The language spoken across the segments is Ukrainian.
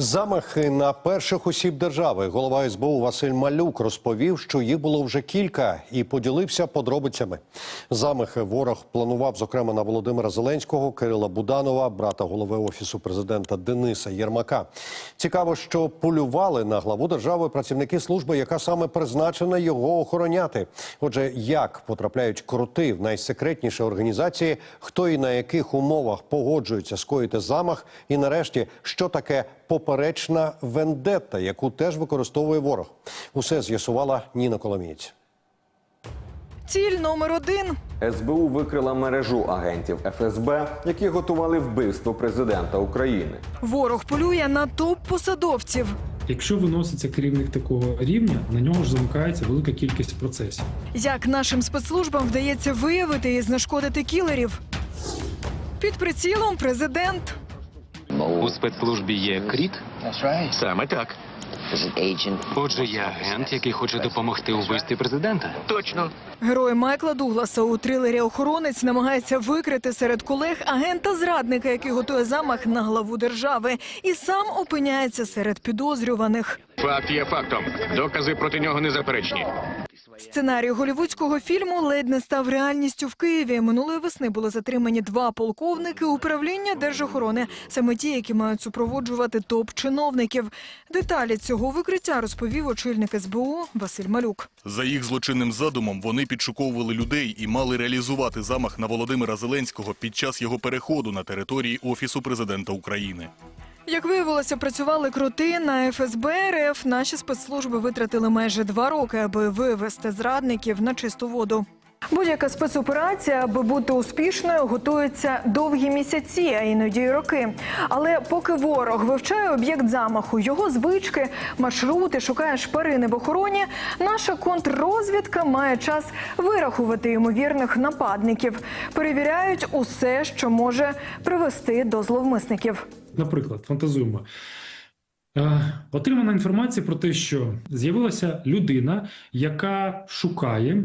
Замахи на перших осіб держави. Голова СБУ Василь Малюк розповів, що їх було вже кілька, і поділився подробицями. Замахи ворог планував, зокрема, на Володимира Зеленського, Кирила Буданова, брата голови офісу президента Дениса Єрмака. Цікаво, що полювали на главу держави працівники служби, яка саме призначена його охороняти. Отже, як потрапляють кроти в найсекретніші організації, хто і на яких умовах погоджується скоїти замах, і нарешті, що таке поперечна вендетта, яку теж використовує ворог. Усе з'ясувала Ніна Коломієць. Ціль номер один. СБУ викрила мережу агентів ФСБ, які готували вбивство президента України. Ворог полює на топ-посадовців. Якщо виноситься керівник такого рівня, на нього ж замикається велика кількість процесів. Як нашим спецслужбам вдається виявити і знешкодити кілерів? Під прицілом президент. У спецслужбі є кріт? Саме так. Отже, я агент, який хоче допомогти у вбивстві президента. Точно. Герой Майкла Дугласа у трилері Охоронець намагається викрити серед колег агента зрадника, який готує замах на главу держави, і сам опиняється серед підозрюваних. Факт є фактом. Докази проти нього незаперечні. Сценарій голівудського фільму ледь не став реальністю в Києві. Минулої весни були затримані два полковники управління держохорони, саме ті, які мають супроводжувати топ-чиновників. Деталі цього викриття розповів очільник СБУ Василь Малюк. За їх злочинним задумом вони підшуковували людей і мали реалізувати замах на Володимира Зеленського під час його переходу на території Офісу президента України. Як виявилося, працювали крути на ФСБ РФ. Наші спецслужби витратили майже два роки, аби вивести зрадників на чисту воду. Будь-яка спецоперація, аби бути успішною, готується довгі місяці, а іноді й роки. Але поки ворог вивчає об'єкт замаху, його звички, маршрути, шукає шпарини в охороні, наша контррозвідка має час вирахувати ймовірних нападників. Перевіряють усе, що може привести до зловмисників. Наприклад, фантазуємо. Е, Отримана інформація про те, що з'явилася людина, яка шукає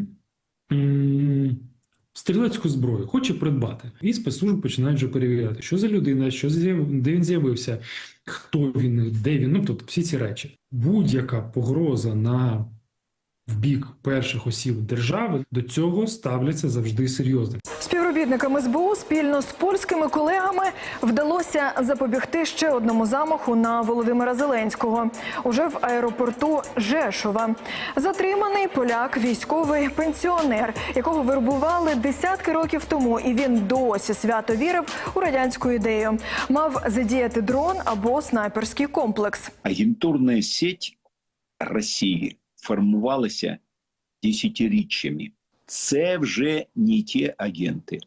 стрілецьку зброю, хоче придбати. І спецслужби починають вже перевіряти, що за людина, що за де він з'явився, хто він, де він. Ну тобто всі ці речі. Будь-яка погроза на в бік перших осіб держави до цього ставляться завжди серйозно. Співробітникам СБУ спільно з польськими колегами вдалося запобігти ще одному замаху на Володимира Зеленського уже в аеропорту Жешова. Затриманий поляк, військовий пенсіонер, якого вербували десятки років тому, і він досі свято вірив у радянську ідею. Мав задіяти дрон або снайперський комплекс. агентурна сеть Росії формувалася десятиріччями. Це вже не ті агенти.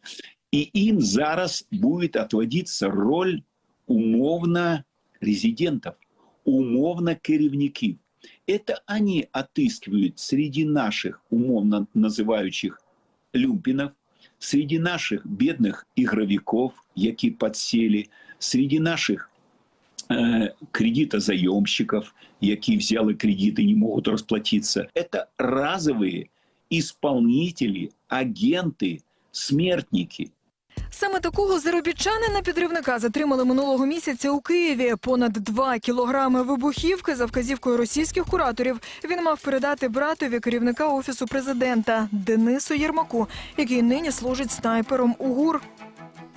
І їм зараз буде відводитися роль умовно резидентів, умовно керівників. Это они отыскивают среди наших умовно називаючих люмпинов, среди наших бедных игровиков, які подсели, среди наших э, кредитозаемщиков, які взяли кредиты и не могут расплатиться. Это разовые исполнители, агенты, смертники. Саме такого заробітчанина підривника затримали минулого місяця у Києві. Понад 2 кілограми вибухівки за вказівкою російських кураторів він мав передати братові керівника офісу президента Денису Єрмаку, який нині служить снайпером у ГУР.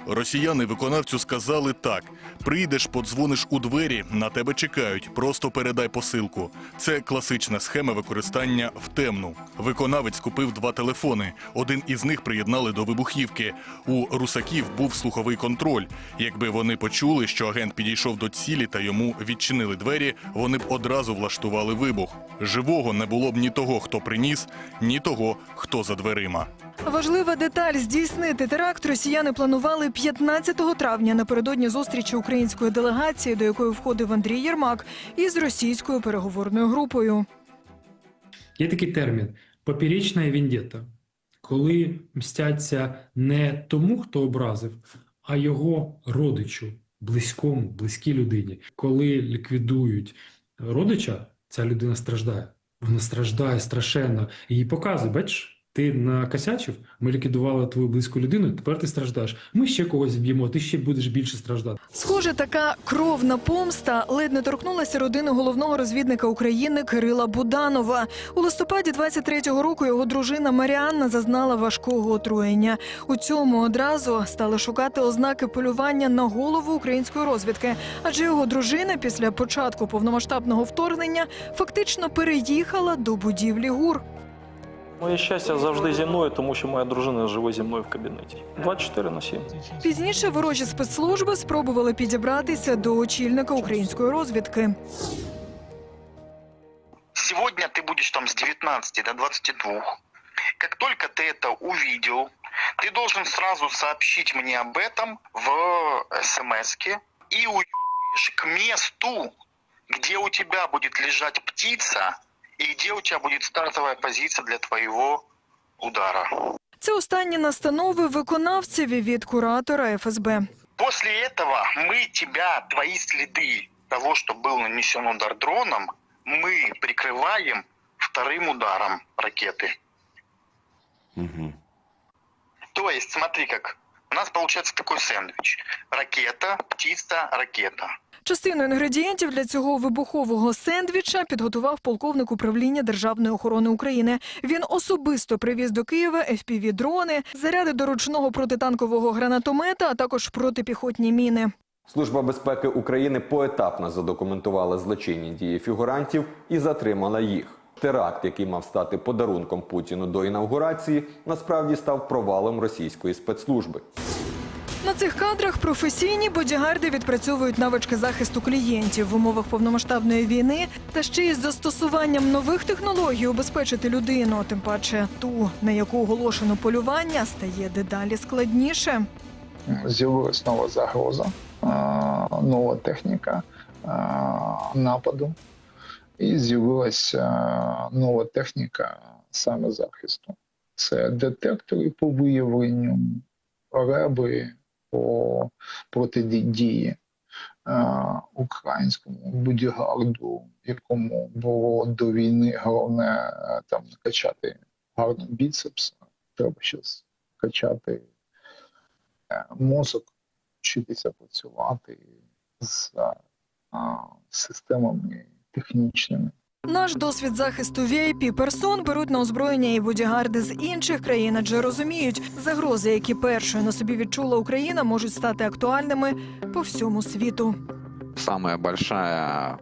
Росіяни виконавцю сказали так: прийдеш, подзвониш у двері, на тебе чекають. Просто передай посилку. Це класична схема використання в темну. Виконавець купив два телефони. Один із них приєднали до вибухівки. У русаків був слуховий контроль. Якби вони почули, що агент підійшов до цілі та йому відчинили двері, вони б одразу влаштували вибух. Живого не було б ні того, хто приніс, ні того, хто за дверима. Важлива деталь здійснити теракт росіяни планували 15 травня напередодні зустрічі української делегації, до якої входив Андрій Єрмак, із російською переговорною групою. Є такий термін поперечна вендетта, коли мстяться не тому, хто образив, а його родичу, близькому, близькій людині. Коли ліквідують родича, ця людина страждає. Вона страждає страшенно. Її показують, бачиш, Ти накосячив, ми ліквідували твою близьку людину, тепер ти страждаєш. Ми ще когось б'ємо, ти ще будеш більше страждати. Схоже, така кровна помста ледь не торкнулася родини головного розвідника України Кирила Буданова. У листопаді 23-го року його дружина Маріанна зазнала важкого отруєння. У цьому одразу стали шукати ознаки полювання на голову української розвідки, адже його дружина після початку повномасштабного вторгнення фактично переїхала до будівлі ГУР. Моє щастя завжди зі мною, тому що моя дружина живе зі мною в кабінеті. 24 на 7. Пізніше ворожі спецслужби спробували підібратися до очільника української розвідки. Сегодня ты будешь там с 19 до 22. Как только ты это увидел, ты должен сразу сообщить мне об этом в смс и уедешь к месту, где у тебя будет лежать птица и где у тебя будет стартовая позиция для твоего удара. Це останні настанови виконавцеві від куратора ФСБ. После этого мы тебя, твои следы того, что был нанесен удар дроном, мы прикрываем вторым ударом ракеты. То есть, смотри как, у нас получается такой сэндвич. Ракета, птица, ракета. Частину інгредієнтів для цього вибухового сендвіча підготував полковник управління Державної охорони України. Він особисто привіз до Києва fpv дрони заряди до ручного протитанкового гранатомета, а також протипіхотні міни. Служба безпеки України поетапно задокументувала злочинні дії фігурантів і затримала їх. Теракт, який мав стати подарунком Путіну до інавгурації, насправді став провалом російської спецслужби. На цих кадрах професійні бодігарди відпрацьовують навички захисту клієнтів в умовах повномасштабної війни та ще й з застосуванням нових технологій убезпечити людину, тим паче ту, на яку оголошено полювання, стає дедалі складніше. з'явилась нова загроза, нова техніка нападу, і з'явилася нова техніка саме захисту. Це детектори по виявленню, реби по протидії а, українському бодігарду, якому було до війни головне там накачати гарно біцепс. Треба щось качати е, мозок, вчитися працювати з системами технічними. Наш досвід захисту vip персон беруть на озброєння і бодігарди з інших країн, адже розуміють, загрози, які першою на собі відчула Україна, можуть стати актуальними по всьому світу. Самая большая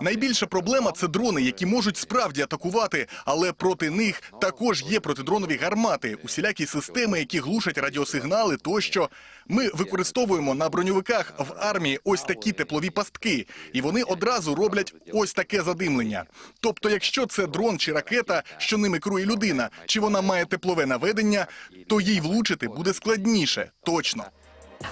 Найбільша проблема це дрони, які можуть справді атакувати, але проти них також є протидронові гармати, усілякі системи, які глушать радіосигнали. Тощо ми використовуємо на броньовиках в армії ось такі теплові пастки, і вони одразу роблять ось таке задимлення. Тобто, якщо це дрон чи ракета, що ними керує людина, чи вона має теплове наведення, то їй влучити буде складніше, точно.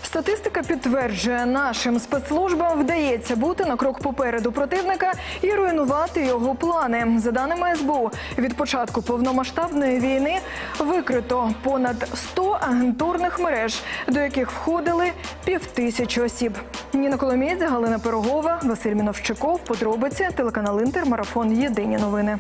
Статистика підтверджує, нашим спецслужбам вдається бути на крок попереду противника і руйнувати його плани. За даними СБУ, від початку повномасштабної війни викрито понад 100 агентурних мереж, до яких входили півтисячі осіб. Ніна Коломієць, Галина Пирогова, Василь Міновщиков. Подробиці телеканал Інтер. Марафон. Єдині новини.